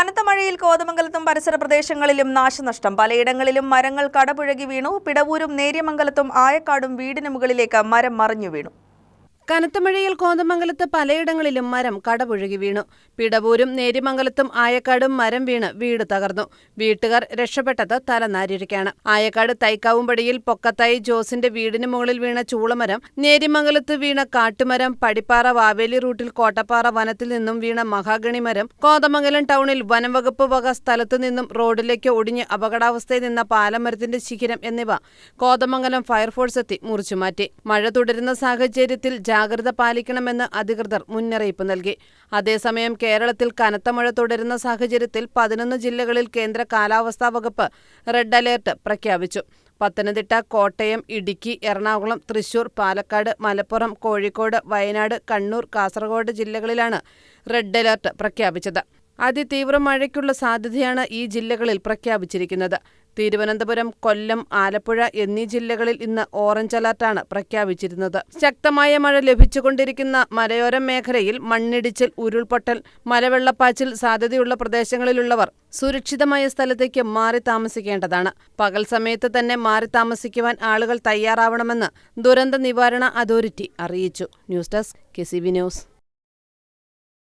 കനത്ത മഴയിൽ കോതമംഗലത്തും പരിസര പ്രദേശങ്ങളിലും നാശനഷ്ടം. പലയിടങ്ങളിലും മരങ്ങൾ കടപുഴകി വീണു. പിടവൂരും നേര്യമംഗലത്തും ആയക്കാടും വീടിന് മുകളിലേക്ക് മരം മറിഞ്ഞു വീണു. കനത്ത മഴയിൽ കോതമംഗലത്ത് പലയിടങ്ങളിലും മരം കടപുഴകി വീണു. പിടവൂരും നേരിമംഗലത്തും ആയക്കാടും മരം വീണ് വീട് തകർന്നു. വീട്ടുകാർ രക്ഷപ്പെട്ടത് തലനാരിഴയ്ക്കാണ്. ആയക്കാട് തൈക്കാവുംപടിയിൽ പൊക്കത്തായി ജോസിന്റെ വീടിന് മുകളിൽ വീണ ചൂളമരം നേരിമംഗലത്ത് വീണ കാട്ടുമരം പടിപ്പാറ വാവേലി റൂട്ടിൽ കോട്ടപ്പാറ വനത്തിൽ നിന്നും വീണ മഹാഗണി മരം കോതമംഗലം ടൗണിൽ വനംവകുപ്പ് വക സ്ഥലത്തു നിന്നും റോഡിലേക്ക് ഒടിഞ്ഞ് അപകടാവസ്ഥയിൽ നിന്ന പാലമരത്തിന്റെ ശിഖിരം എന്നിവ കോതമംഗലം ഫയർഫോഴ്സ് എത്തി മുറിച്ചുമാറ്റി. മഴ തുടരുന്ന സാഹചര്യത്തിൽ ജാഗ്രത പാലിക്കണമെന്ന് അധികൃതർ മുന്നറിയിപ്പ് നൽകി. അതേസമയം കേരളത്തിൽ കനത്ത മഴ തുടരുന്ന സാഹചര്യത്തിൽ പതിനൊന്ന് ജില്ലകളിൽ കേന്ദ്ര കാലാവസ്ഥാ വകുപ്പ് റെഡ് അലേർട്ട് പ്രഖ്യാപിച്ചു. പത്തനംതിട്ട കോട്ടയം ഇടുക്കി എറണാകുളം തൃശൂർ പാലക്കാട് മലപ്പുറം കോഴിക്കോട് വയനാട് കണ്ണൂർ കാസർഗോഡ് ജില്ലകളിലാണ് റെഡ് അലേർട്ട് പ്രഖ്യാപിച്ചത്. അതിതീവ്ര മഴയ്ക്കുള്ള സാധ്യതയാണ് ഈ ജില്ലകളിൽ പ്രഖ്യാപിച്ചിരിക്കുന്നത്. തിരുവനന്തപുരം കൊല്ലം ആലപ്പുഴ എന്നീ ജില്ലകളിൽ ഇന്ന് ഓറഞ്ച് അലർട്ടാണ് പ്രഖ്യാപിച്ചിരുന്നത്. ശക്തമായ മഴ ലഭിച്ചുകൊണ്ടിരിക്കുന്ന മലയോര മേഖലയിൽ മണ്ണിടിച്ചിൽ ഉരുൾപൊട്ടൽ മലവെള്ളപ്പാച്ചിൽ സാധ്യതയുള്ള പ്രദേശങ്ങളിലുള്ളവർ സുരക്ഷിതമായ സ്ഥലത്തേക്ക് മാറി താമസിക്കേണ്ടതാണ്. പകൽ സമയത്ത് തന്നെ മാറി താമസിക്കുവാൻ ആളുകൾ തയ്യാറാവണമെന്ന് ദുരന്ത നിവാരണ അതോറിറ്റി അറിയിച്ചു. News desk K news.